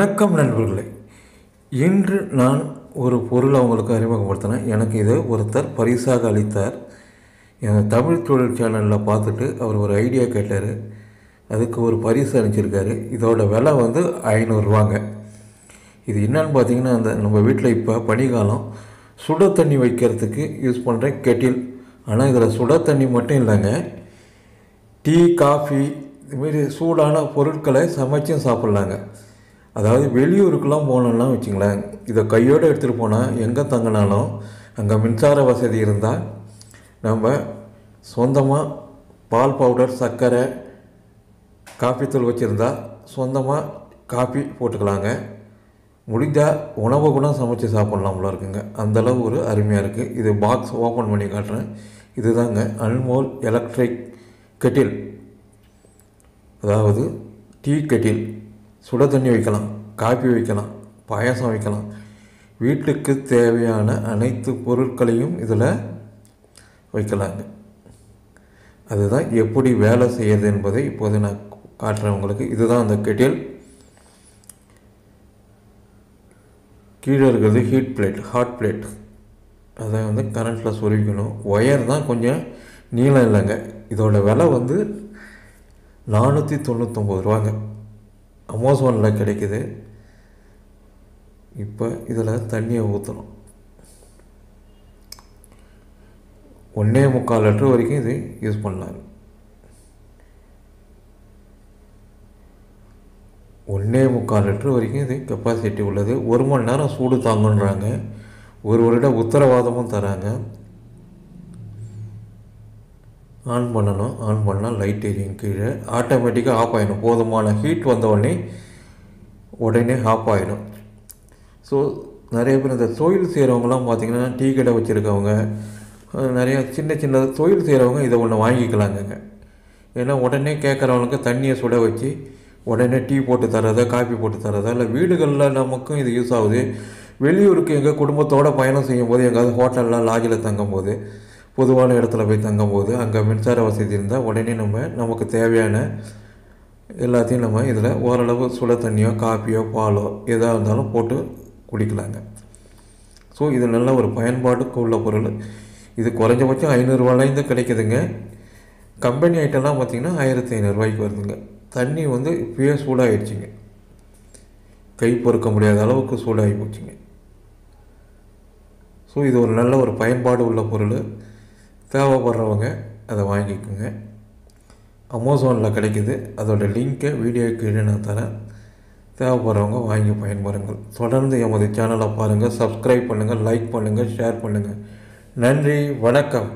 வணக்கம் நண்பர்களே. இன்று நான் ஒரு பொருளை உங்களுக்கு அறிமுகப்படுத்தினேன். எனக்கு இதை ஒருத்தர் பரிசாக அளித்தார். என் தமிழ் தொழில் சேனலில் பார்த்துட்டு அவர் ஒரு ஐடியா கேட்டார். அதுக்கு ஒரு பரிசு அனுப்பிச்சிருக்காரு. இதோட விலை வந்து ஐநூறுரூவாங்க இது என்னன்னு பார்த்தீங்கன்னா அந்த நம்ம வீட்டில் இப்போ பனிகாலம் சுட தண்ணி வைக்கிறதுக்கு யூஸ் பண்ணுற கெட்டில். ஆனால் இதில் சுட தண்ணி மட்டும் இல்லைங்க. டீ காஃபி இதுமாரி சூடான பொருட்களை சமைச்சும் சாப்பிட்லாங்க. அதாவது வெளியூருக்கெல்லாம் போனோம்னா வச்சுங்களேன் இதை கையோடு எடுத்துகிட்டு போனால் எங்கே தங்கினாலும் அங்கே மின்சார வசதி இருந்தால் நம்ம சொந்தமாக பால் பவுடர் சர்க்கரை காஃபித்தூள் வச்சுருந்தா சொந்தமாக காஃபி போட்டுக்கலாங்க. முடிஞ்சால் உணவை கூட சமைச்சு சாப்பிட்லாம்ல இருக்குங்க. அந்தளவு ஒரு அருமையாக இருக்குது இது பாக்ஸ் ஓப்பன் பண்ணி காட்டுறேன். இதுதாங்க அன்மோல் எலக்ட்ரிக் கெட்டில் அதாவது டீ கெட்டில் சுட தண்ணி வைக்கலாம் காப்பி வைக்கலாம் பாயாசம் வைக்கலாம். வீட்டுக்கு தேவையான அனைத்து பொருட்களையும் இதில் வைக்கலாங்க. அதுதான் எப்படி வேலை செய்யறது என்பதை இப்போது நான் காட்டுறேன் உங்களுக்கு. இதுதான் அந்த கெட்டில். கீழே இருக்கிறது ஹீட் பிளேட் ஹாட் பிளேட் அதை வந்து கரண்ட்டில் சொருவிக்கணும் ஒயர் தான் கொஞ்சம் நீளம் இல்லைங்க. இதோட விலை வந்து நானூற்றி தொண்ணூற்றொம்பது ரூபாங்க. அமேசானில் கிடைக்குது. இப்போ இதில் தண்ணியை ஊற்றணும் ஒன்றே முக்கால் லிட்டர் வரைக்கும் இது யூஸ் பண்ணலாம். ஒன்றே முக்கால் லிட்டர் வரைக்கும் இது கெப்பாசிட்டி உள்ளது. ஒரு மணி நேரம் சூடு தாங்குன்றாங்க. ஒரு வருட உத்தரவாதமும் தராங்க. ஆன் பண்ணணும். ஆன் பண்ணால் லைட் எரியும் கீழே. ஆட்டோமேட்டிக்காக ஆஃப் ஆகிடும் போதுமான ஹீட் வந்தவுடனே உடனே ஆஃப் ஆகிடும் ஸோ நிறைய பேர் இந்த தொழில் செய்கிறவங்களாம் பார்த்திங்கன்னா டீ கடை வச்சுருக்கவங்க நிறையா சின்ன சின்ன தொழில் செய்கிறவங்க இதை ஒன்று வாங்கிக்கலாங்கங்க. ஏன்னா உடனே கேட்குறவங்களுக்கு தண்ணியை சுட வச்சு உடனே டீ போட்டு தரதா காஃபி போட்டு தரதா இல்லை வீடுகளில் நமக்கும் இது யூஸ் ஆகுது. வெளியூருக்கு எங்கள் குடும்பத்தோடு பயணம் செய்யும்போது எங்கேயாவது ஹோட்டலில் லாட்ஜில் தங்கும்போது பொதுவான இடத்துல போய் தங்கும்போது அங்கே மின்சார வசதி இருந்தால் உடனே நம்ம நமக்கு தேவையான எல்லாத்தையும் நம்ம இதில் ஓரளவு சுட தண்ணியோ காப்பியோ பாலோ எதாக இருந்தாலும் போட்டு குடிக்கலாங்க. ஸோ இது நல்ல ஒரு பயன்பாட்டுக்கு உள்ள பொருள். இது குறைஞ்சபட்சம் ஐநூறுரூவாலேருந்து கிடைக்குதுங்க. கம்பெனி ஐட்டம்லாம் பார்த்திங்கன்னா ஆயிரத்தி ஐநூறுரூவாய்க்கு வருதுங்க. தண்ணி வந்து இப்போயே சூடாகிடுச்சிங்க கை பொறுக்க முடியாத அளவுக்கு சூடாகி போச்சுங்க. ஸோ இது ஒரு நல்ல ஒரு பயன்பாடு உள்ள பொருள். தேவைப்படுறவங்க அதை வாங்கிக்கோங்க. அமேசானில் கிடைக்குது. அதோடய லிங்க்கை வீடியோ கீழே நான் தரேன். தேவைப்படுறவங்க வாங்கி பயன்பெறுங்கள். தொடர்ந்து எமது சேனலை பாருங்கள் சப்ஸ்கிரைப் பண்ணுங்கள் லைக் பண்ணுங்கள் ஷேர் பண்ணுங்கள் நன்றி வணக்கம்.